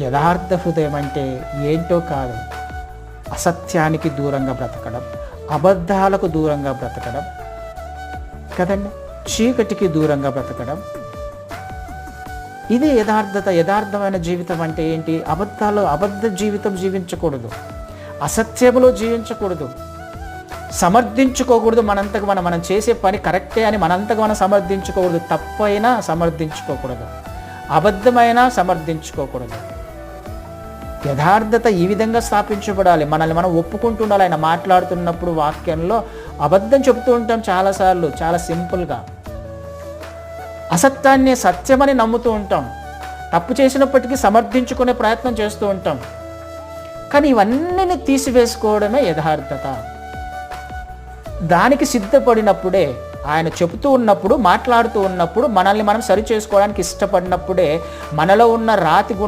యథార్థ హృదయం అంటే ఏంటో కాదు. అసత్యానికి దూరంగా బ్రతకడం అబద్ధాలకు దూరంగా బ్రతకడం కదండి? చీకటికి దూరంగా బ్రతకడం. ఇది యథార్థత యథార్థమైన జీవితం అంటే ఏంటి? అబద్ధాలు అబద్ధ జీవితం జీవించకూడదు. అసత్యములో జీవించకూడదు. సమర్థించుకోకూడదు మనంతకు మనం మనం చేసే పని కరెక్టే అని మనంతకు మనం సమర్థించుకోకూడదు. తప్పైనా సమర్థించుకోకూడదు. అబద్ధమైనా సమర్థించుకోకూడదు. యథార్థత ఈ విధంగా స్థాపించబడాలి. మనల్ని మనం ఒప్పుకుంటుండాలి. ఆయన మాట్లాడుతున్నప్పుడు వాక్యంలో అబద్ధం చెబుతూ ఉంటాం చాలాసార్లు చాలా సింపుల్గా. అసత్యాన్ని సత్యమని నమ్ముతూ ఉంటాం. తప్పు చేసినప్పటికీ సమర్థించుకునే ప్రయత్నం చేస్తూ ఉంటాం. కానీ ఇవన్నీ తీసివేసుకోవడమే యథార్థత. దానికి సిద్ధపడినప్పుడే ఆయన చెబుతూ ఉన్నప్పుడు మాట్లాడుతూ ఉన్నప్పుడు మనల్ని మనం సరి చేసుకోవడానికి ఇష్టపడినప్పుడే మనలో ఉన్న రాతి గుణం